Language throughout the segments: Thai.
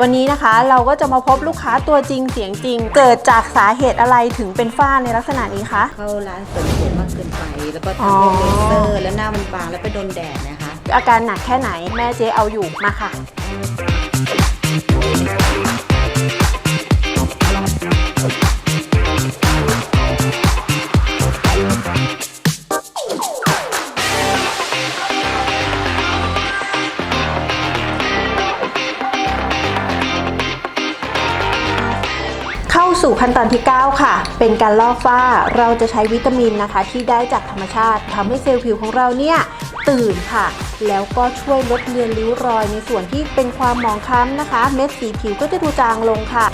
วันนี้นะคะเราก็จะมาพบลูกค้าตัวจริงเสียงจริง เกิดจากสาเหตุอะไรถึงเป็นฝ้าในลักษณะนี้คะ เข้าร้านเสริมสวยมากเกินไป แล้วก็อ๋อทำเป็นเลเซอร์แล้วหน้ามันบางแล้วไปโดนแดดนะคะ อาการหนักแค่ไหนแม่เจ๊เอาอยู่มาค่ะ สู่ขั้นตอนที่ 9 ค่ะ เป็นการลอกฝ้า เราจะใช้วิตามินนะคะ ที่ได้จากธรรมชาติทำให้เซลล์ผิวของเราเนี่ยตื่นค่ะ แล้วก็ช่วยลดเลือนริ้วรอยในส่วนที่เป็นความหมองคล้ำนะคะ เม็ดสีผิวก็จะดูจางลงค่ะ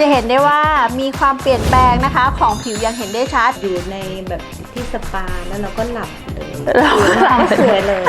จะเห็นได้ว่ามีความเปลี่ยนแปลงนะคะ ของผิวยังเห็นได้ชัด อยู่ในแบบที่สปาแล้วเราก็หลับเลยเราก็หลับ สวยเลย